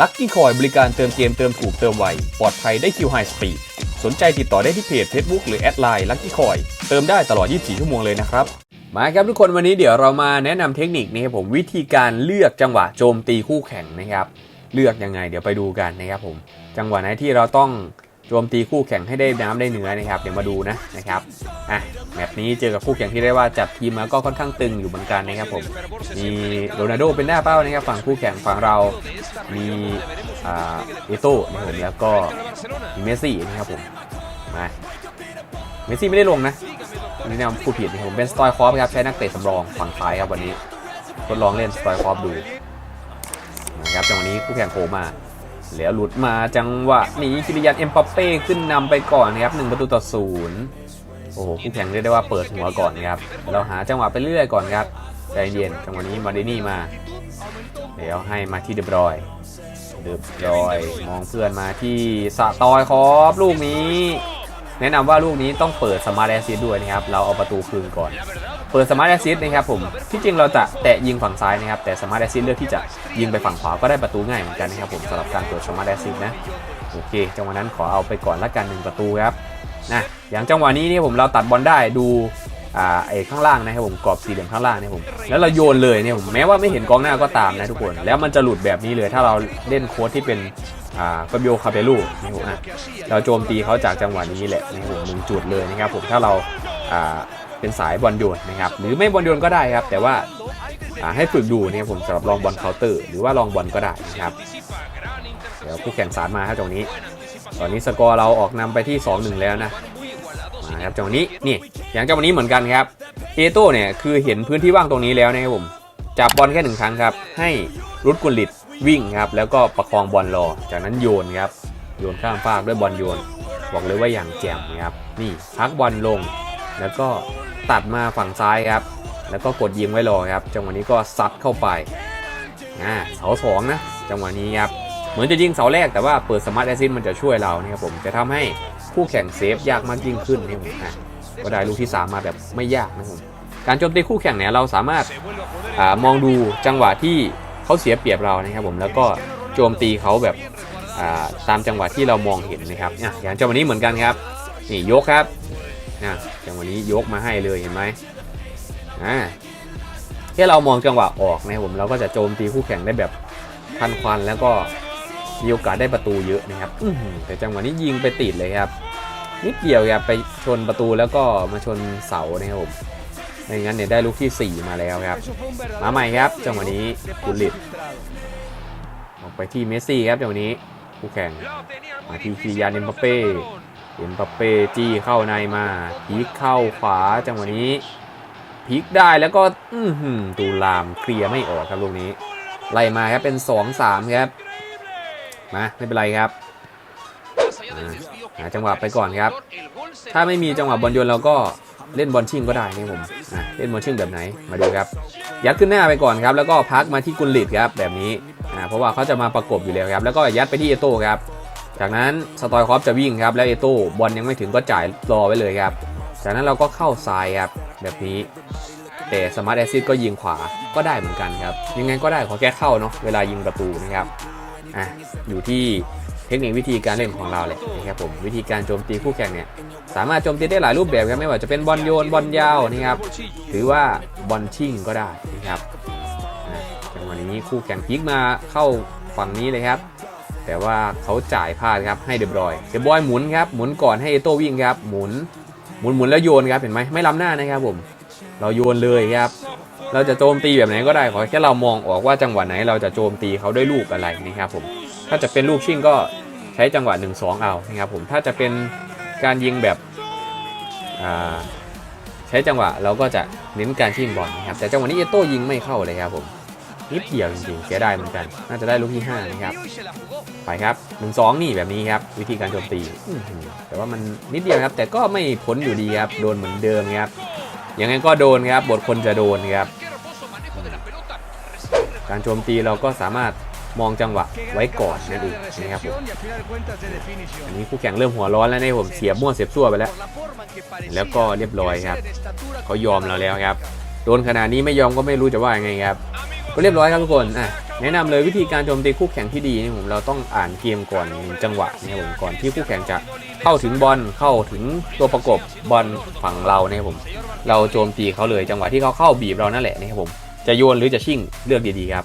ลัคกี้คอยบริการเติมเกมเติมถูกเติมไว ปลอดภัยได้คิวไฮสปีดสนใจติดต่อได้ที่เพจ Facebook หรือแอดไลน์ลัคกี้คอยเติมได้ตลอด 24 ชั่วโมงเลยนะครับมาครับทุกคนวันนี้เดี๋ยวเรามาแนะนำเทคนิคนะครับผมวิธีการเลือกจังหวะโจมตีคู่แข่งนะครับ เลือกยังไงเดี๋ยวไปดูกันนะครับผม จังหวะไหนที่เราต้อง โจมตีคู่แข่งให้ได้น้ำได้เนื้อนะครับเดี๋ยวมาดูนะนะครับอะแมตช์นี้เจอกับคู่แข่งที่ได้ว่าจัดทีมมาก็ค่อนข้างตึงอยู่เหมือนกันนะครับผมมีโรนัลโดเป็นหน้าเป้านะครับฝั่งคู่แข่งฝั่งเรามีอ่าเอโต้นะครับผมแล้วก็มีเมสซี่นะครับผมมาเมสซี่ไม่ได้ลงนะอันนี้แนวพูดผิดนะครับผมเป็นสตอยคอฟครับใช้นักเตะสำรองฝั่งซ้ายครับวันนี้ทดลองเล่นสตอยคอฟดูนะครับจังหวะนี้คู่แข่งโผล่มา แล้วหลุดมาจังหวะนี้คิริยันเอ็มปอปเป้ขึ้นนำไปก่อนนะครับหนึ่งประตูต่อศูนย์โอ้โหคู่แข่งเรียกได้ว่าเปิดหัวก่อนนะครับ เราหาจังหวะไปเรื่อยก่อนครับใจเย็นจังหวะนี้มาเดนี่มา เดี๋ยวให้มาที่เดบรอยเดบรอยมองเพื่อนมาที่สะตอยครับลูกนี้ แนะนำว่าลูกนี้ต้องเปิดสมาร์ทแอซิดด้วยนะครับ เราเอาประตูคืนก่อน เปิดสมาร์ทแอซิดนะครับผมที่จริงเราจะแตะยิงฝั่งซ้ายนะครับ แต่สมาร์ทแอซิดเลือกที่จะยิงไปฝั่งขวาก็ได้ประตูง่ายเหมือนกันนะครับผมสำหรับการเปิดสมาร์ทแอซิดนะโอเค จังหวะนั้นขอเอาไปก่อนละกันหนึ่งประตูครับนะอย่างจังหวะนี้นี่ผมเราตัดบอลได้ดูอ่าไอ้ข้างล่างนะครับผมกรอบสี่เหลี่ยมข้างล่างเนี่ยผมแล้วเราโยนเลยเนี่ยผมแม้ว่าไม่เห็นกองหน้าก็ตามนะทุกคน แล้วมันจะหลุดแบบนี้เลยถ้าเราเล่นโค้ดที่เป็น อ่าฟาบิโอคาเปลูนะครับผมอะเราโจมตีเขาจากจังหวะนี้แหละนะครับผมหนึ่งจุดเลยนะครับผมถ้าเราอ่าเป็นสายบอลโยนนะครับหรือไม่บอลโยนก็ได้ครับ แต่ว่าให้ฝึกดูนะครับผมสำหรับลองบอลเคาน์เตอร์ หรือว่าลองบอลก็ได้นะครับเดี๋ยวคู่แข่งสารมาครับตรงนี้ ตอนนี้สกอร์เราออกนำไปที่ 2-1 แล้วนะมาครับจังหวะนี้นี่อย่างจังหวะนี้เหมือนกันครับเอโต้เนี่ยคือเห็นพื้นที่ว่างตรงนี้แล้วนะครับผมจับบอลแค่หนึ่งครั้งครับให้รุดกุลิต วิ่งครับแล้วก็ประคองบอลรอ จากนั้นโยนครับโยนข้ามฟากด้วยบอลโยน บอกเลยว่าอย่างแจ่มครับนี่พักบอลลง แล้วก็ตัดมาฝั่งซ้ายครับ แล้วก็กดยิงไว้รอครับจังหวะนี้ก็ซัดเข้าไปอ่าเสาสองนะจังหวะนี้ครับเหมือนจะยิงเสาแรกแต่ว่าเปิดสมาร์ทแอซิสมันจะช่วยเรานะครับผมจะทำให้คู่แข่งเซฟยากมากยิ่งขึ้นนี่ผมอะก็ได้ลูกที่ 3 มาแบบไม่ยากนะครับผมการโจมตีคู่แข่งเนี่ยเราสามารถอามองดูจังหวะที่ เขาเสียเปรียบเรานะครับผมแล้วก็โจมตีเขาแบบาตามจังหวะที่เรามองเห็นนะครับอย่างจังหวะนี้เหมือนกันครับนี่ยกครับจังหวะนี้ยกมาให้เลยเห็นไหมอ่าแค่เรามองจังหวะออกนะครับผมเราก็จะโจมตีคู่แข่งได้แบบทันควันแล้วก็มีโอกาสได้ประตูเยอะนะครับแต่จังหวะนี้ยิงไปติดเลยครับนิดเดียวครับไปชนประตูแล้วก็มาชนเสานะครับผม ไม่งั้นเนี่ยได้ลูกที่ 4 มาแล้วครับ มาใหม่ครับจังหวะนี้กุลิตออกไปที่เมสซี่ครับจังหวะนี้คู่แข่งมาที่คิริยานเอ็มบัปเป้เอ็มบัปเป้จี้เข้าในมาพลิกเข้าขวาจังหวะนี้พลิกได้แล้วก็อืตูลามเคลียร์ไม่ออกครับลูกนี้ ไล่มาครับเป็น 2-3 ครับมาไม่เป็นไรครับหาจังหวะไปก่อนครับ ถ้าไม่มีจังหวะบอลโยนเราก็ เล่นบอลชิงก็ได้นี่ผมเล่นบอลชิงแบบไหนมาดูครับ ยัดขึ้นหน้าไปก่อนครับ แล้วก็พักมาที่กุลลิตครับแบบนี้เพราะว่าเขาจะมาประกบอยู่แล้วครับ แล้วก็ยัดไปที่เอโต้ครับ จากนั้นสตอยคอฟจะวิ่งครับแล้วเอโต้บอลยังไม่ถึงก็จ่ายรอไว้เลยครับ จากนั้นเราก็เข้าซ้ายครับแบบนี้แต่สมาร์ทแอซิดก็ยิงขวาก็ได้เหมือนกันครับยังไงก็ได้ขอแค่เข้าเนาะเวลายิงประตูนะครับอะอยู่ที่ เทคนิควิธีการเล่นของเราเลยนะครับผมวิธีการโจมตีคู่แข่งเนี่ยสามารถโจมตีได้หลายรูปแบบครับไม่ว่าจะเป็นบอลโยนบอลยาวนะครับหรือว่าบอลชิ่งก็ได้นะครับจังหวะนี้คู่แข่งพลิกมาเข้าฝั่งนี้เลยครับ แต่ว่าเขาจ่ายพลาดครับให้เดบรอยเดบรอยหมุนครับหมุนก่อนให้เอโต้วิ่งครับหมุนหมุนหมุนแล้วโยนครับเห็นไหมไม่ล้ำหน้านะครับผม เราโยนเลยครับ เราจะโจมตีแบบไหนก็ได้ขอแค่เรามองออกว่าจังหวะไหนเราจะโจมตีเขาด้วยลูกอะไรนะครับผมถ้าจะเป็นลูกชิ่งก็ ใช้จังหวะ 1 2 เอานะครับผมถ้าจะเป็นการยิงแบบใช้จังหวะเราก็จะเน้นการชิงบอลนะครับแต่จังหวะนี้เอโต้ยิงไม่เข้าเลยครับผมนิดเดียวจริงๆเสียดายเหมือนกัน น่าจะได้ลูกที่ 5 นะครับ ไปครับหนึ่งสองนี่แบบนี้ครับ วิธีการโจมตี แต่ว่ามันนิดเดียวครับ แต่ก็ไม่พ้นอยู่ดีครับ โดนเหมือนเดิมครับ ยังไงก็โดนครับ บทคนจะโดนครับ การโจมตีเราก็สามารถ มองจังหวะไว้ก่อนนั่นเองนะครับผมอันนี้คู่แข่งเริ่มหัวร้อนแล้วเนี่ยผมเสียบมั่วเสียบซั่วไปแล้ว แล้วก็เรียบร้อยครับเขายอมเราแล้วครับโดนขนาดนี้ไม่ยอมก็ไม่รู้จะว่ายังไงครับก็เรียบร้อยครับทุกคนอะแนะนำเลยวิธีการโจมตีคู่แข่งที่ดีนี่ผมเราต้องอ่านเกมก่อนหนึ่งจังหวะเนี่ยผมก่อนที่คู่แข่งจะเข้าถึงบอลเข้าถึงตัวประกบบอลฝั่งเราเนี่ยผม เราโจมตีเขาเลยจังหวะที่เขาเข้าบีบเรานั่นแหละนะครับผมจะโยนหรือจะชิ่งเลือกดีๆครับ